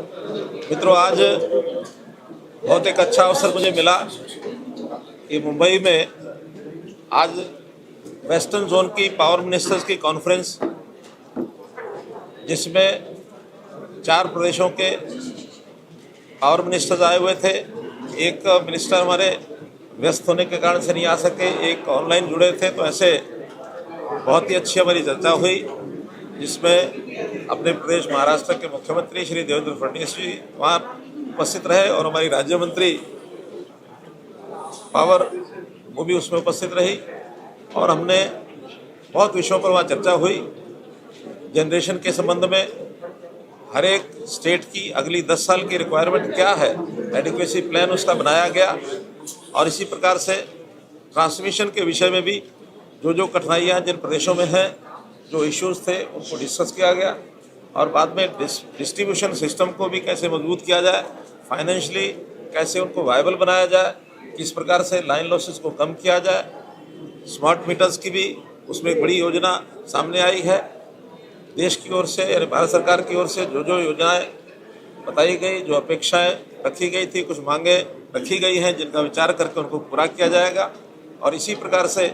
मित्रों आज बहुत एक अच्छा अवसर मुझे मिला कि मुंबई में आज वेस्टर्न जोन की पावर मिनिस्टर्स की कॉन्फ्रेंस जिसमें चार प्रदेशों के पावर मिनिस्टर्स आए हुए थे। एक मिनिस्टर हमारे व्यस्त होने के कारण से नहीं आ सके एक ऑनलाइन जुड़े थे तो ऐसे बहुत ही अच्छी हमारी चर्चा हुई। जिसमें अपने प्रदेश महाराष्ट्र के मुख्यमंत्री श्री देवेंद्र फडणवीस जी वहाँ उपस्थित रहे और हमारी राज्य मंत्री पावर वो भी उसमें उपस्थित रही और हमने बहुत विषयों पर वहाँ चर्चा हुई। जनरेशन के संबंध में हर एक स्टेट की अगली दस साल की रिक्वायरमेंट क्या है? एडिक्वेसी प्लान उसका बनाया गया और इसी प्रकार से ट्रांसमिशन के विषय में भी जो जो कठिनाइयाँ जिन प्रदेशों में हैं जो इश्यूज़ थे, उनको डिस्कस किया गया और बाद में डिस्ट्रीब्यूशन सिस्टम को भी कैसे मज़बूत किया जाए फाइनेंशियली कैसे उनको वायबल बनाया जाए, किस प्रकार से लाइन लॉसेस को कम किया जाए स्मार्ट मीटर्स की भी उसमें एक बड़ी योजना सामने आई है। देश की ओर से यानी भारत सरकार की ओर से जो जो योजनाएँ बताई गई, जो अपेक्षाएँ रखी गई थी, कुछ मांगे रखी गई हैं, जिनका विचार करके उनको पूरा किया जाएगा। और इसी प्रकार से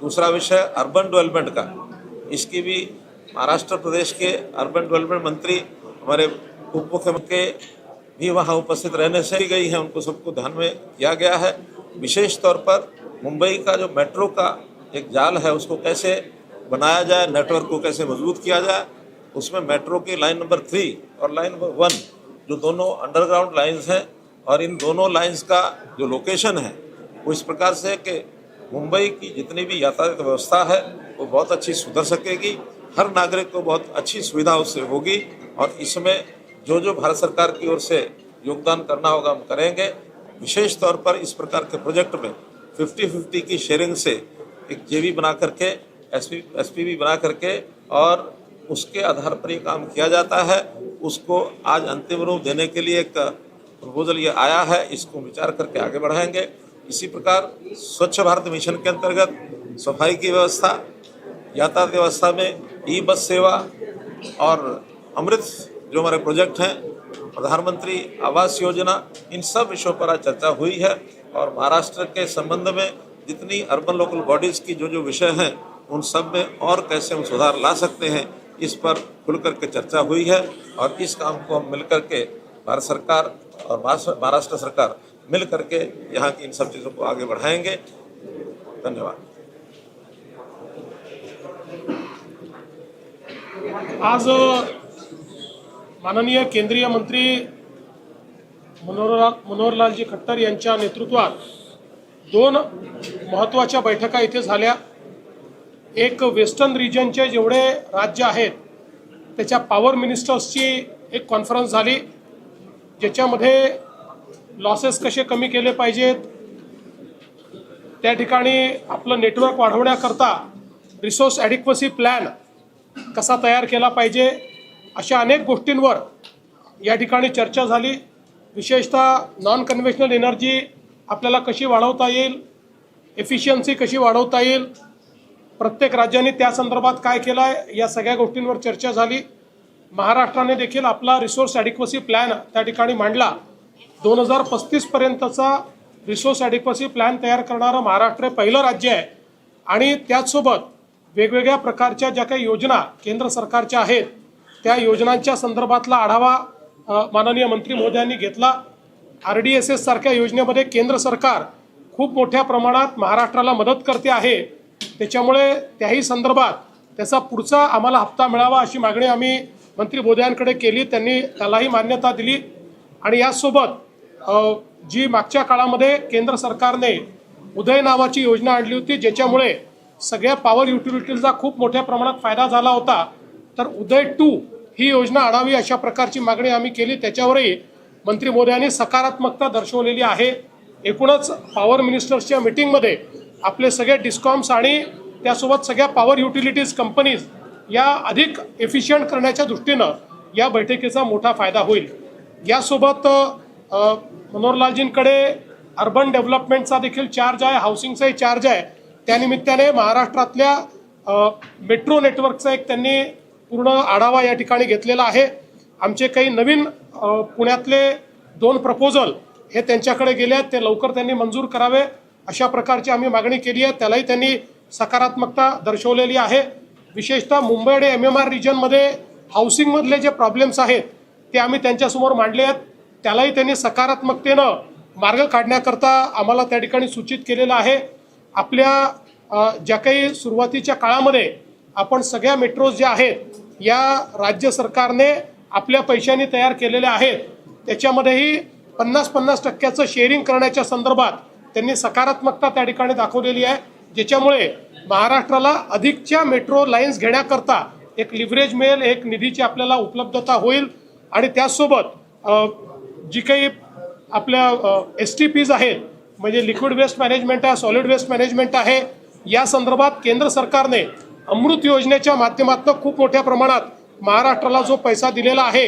दूसरा विषय अर्बन डेवलपमेंट का। इसकी भी महाराष्ट्र प्रदेश के अर्बन डेवलपमेंट मंत्री, हमारे उप मुख्यमंत्री भी वहाँ उपस्थित रहने से ही गई हैं, उनको सबको ध्यान में किया गया है। विशेष तौर पर मुंबई का जो मेट्रो का एक जाल है, उसको कैसे बनाया जाए नेटवर्क को कैसे मज़बूत किया जाए, उसमें मेट्रो की लाइन नंबर थ्री और लाइन नंबर वन जो दोनों अंडरग्राउंड लाइंस हैं और इन दोनों लाइंस का जो लोकेशन है, वो इस प्रकार से कि मुंबई की जितनी भी यातायात व्यवस्था है वो बहुत अच्छी सुधर सकेगी, हर नागरिक को बहुत अच्छी सुविधा उससे होगी और इसमें जो जो भारत सरकार की ओर से योगदान करना होगा, हम करेंगे। विशेष तौर पर इस प्रकार के प्रोजेक्ट में 50-50 की शेयरिंग से एक जेवी बना करके, एसपी एसपीवी बना करके और उसके आधार पर ये काम किया जाता है। उसको आज अंतिम रूप देने के लिए एक प्रपोजल ये आया है, इसको विचार करके आगे बढ़ाएँगे। इसी प्रकार स्वच्छ भारत मिशन के अंतर्गत सफ़ाई की व्यवस्था यातायात व्यवस्था में ई बस सेवा और अमृत, जो हमारे प्रोजेक्ट हैं, प्रधानमंत्री आवास योजना, इन सब विषयों पर आज चर्चा हुई है और महाराष्ट्र के संबंध में जितनी अर्बन लोकल बॉडीज की जो जो विषय हैं, उन सब में और कैसे हम सुधार ला सकते हैं, इस पर खुल करके चर्चा हुई है और इस काम को हम मिल करके भारत सरकार और महाराष्ट्र सरकार मिल करके यहाँ की इन सब चीज़ों को आगे बढ़ाएँगे। धन्यवाद। आज माननीय केंद्रीय मंत्री मनोहरलाल मनोहरलालजी खट्टर यांच्या नेतृत्वात दोन महत्त्वाच्या बैठका इथे झाल्या. एक वेस्टर्न रिजनचे जेवढे राज्य आहेत त्याच्या पॉवर मिनिस्टर्सची एक कॉन्फरन्स झाली ज्याच्यामध्ये लॉसेस कसे कमी केले पाहिजेत त्या ठिकाणी आपलं नेटवर्क वाढवण्याकरता रिसोर्स ॲडिक्वसी प्लॅन कसा तयार केला पाहिजे अशा अनेक गोष्टींवर या ठिकाणी चर्चा झाली. विशेषतः नॉन कन्व्हेशनल एनर्जी आपल्याला कशी वाढवता येईल? एफिशियन्सी कशी वाढवता येईल? प्रत्येक राज्याने त्या संदर्भात काय केलं आहे या सगळ्या गोष्टींवर चर्चा झाली. महाराष्ट्राने देखील आपला रिसोर्स ॲडिक्वसी प्लॅन त्या ठिकाणी मांडला. दोन हजार पस्तीसपर्यंतचा रिसोर्स ॲडिक्वसी प्लॅन तयार करणारं महाराष्ट्र हे पहिलं राज्य आहे. आणि त्याचसोबत वेगवेगळ्या प्रकारच्या ज्या काही योजना केंद्र सरकारच्या आहेत त्या योजनांच्या संदर्भातला आढावा माननीय मंत्री महोदयांनी घेतला. आर डी एस एस सारख्या योजनेमध्ये केंद्र सरकार खूप मोठ्या प्रमाणात महाराष्ट्राला मदत करते आहे. त्याच्यामुळे त्याही संदर्भात त्याचा पुढचा आम्हाला हप्ता मिळावा अशी मागणी आम्ही मंत्री बोधयांकडे केली त्यांनी त्यालाही मान्यता दिली. आणि यासोबत जी मागच्या काळामध्ये केंद्र सरकारने उदय नावाची योजना आणली होती ज्याच्यामुळे सगळ्या पॉवर युटिलिटीजला खूप मोठ्या प्रमाणात फायदा झाला होता. तर उदय टू ही योजना आणावी अशा प्रकारची मागणी आम्ही केली. त्याच्यावरही मंत्री मोदयांनी सकारात्मकता दर्शवलेली आहे. एकूणच पॉवर मिनिस्टर्सच्या मिटिंगमध्ये आपले सगळे डिस्कॉम्स आणि त्यासोबत सगळ्या पॉवर युटिलिटीज कंपनीज या अधिक एफिशियंट करण्याच्या दृष्टीनं या बैठकीचा मोठा फायदा होईल. यासोबत मनोहरलालजींकडे अर्बन डेव्हलपमेंटचा देखील चार्ज आहे हाऊसिंगचाही चार्ज आहे. त्यानिमित्ताने महाराष्ट्रातल्या मेट्रो नेटवर्कचा एक त्यांनी पूर्ण आढावा या ठिकाणी घेतलेला आहे. आमचे काही नवीन पुण्यातले दोन प्रपोजल हे त्यांच्याकडे गेले आहेत. ते लवकर त्यांनी मंजूर करावे. अशा प्रकारची आम्ही मागणी केली आहे. त्यालाही त्यांनी सकारात्मकता दर्शवलेली आहे. विशेषतः मुंबई आणि एम एम आर रिजनमध्ये हाऊसिंगमधले जे प्रॉब्लेम्स आहेत ते आम्ही त्यांच्यासमोर मांडले आहेत. त्यालाही त्यांनी सकारात्मकतेनं मार्ग काढण्याकरता आम्हाला त्या ठिकाणी सूचित केलेलं आहे. आपल्या ज्या काही सुरुवातीच्या काळामध्ये आपण सगळ्या मेट्रोज ज्या आहेत या राज्य सरकारने आपल्या पैशांनी तयार केलेल्या आहेत त्याच्यामध्येही पन्नास पन्नास टक्क्याचं शेअरिंग करण्याच्या संदर्भात त्यांनी सकारात्मकता त्या ठिकाणी दाखवलेली आहे ज्याच्यामुळे महाराष्ट्राला अधिकच्या मेट्रो लाईन्स घेण्याकरता एक लिव्हरेज मिळेल एक निधीची आपल्याला उपलब्धता होईल आणि त्याचसोबत जी काही आपल्या एस टी पीज आहेत म्हणजे लिक्विड वेस्ट मॅनेजमेंट आहे सॉलिड वेस्ट मॅनेजमेंट आहे. या संदर्भात केंद्र सरकारने अमृत योजनेच्या माध्यमातून खूप मोठ्या प्रमाणात महाराष्ट्राला जो पैसा दिलेला आहे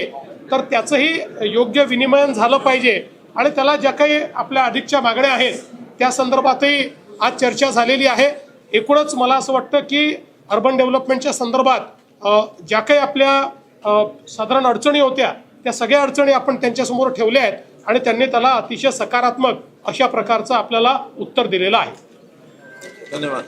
तर त्याचंही योग्य विनिमयन झालं पाहिजे. आणि त्याला ज्या काही आपल्या अधिकच्या मागण्या आहेत त्या संदर्भातही आज चर्चा झालेली आहे. एकूणच मला असं वाटतं की अर्बन डेव्हलपमेंटच्या संदर्भात ज्या काही आपल्या साधारण अडचणी होत्या त्या सगळ्या अडचणी आपण त्यांच्यासमोर ठेवल्या आहेत. आणि त्यांनी त्याला अतिशय सकारात्मक अशा प्रकारचं आपल्याला उत्तर दिलेलं आहे. धन्यवाद.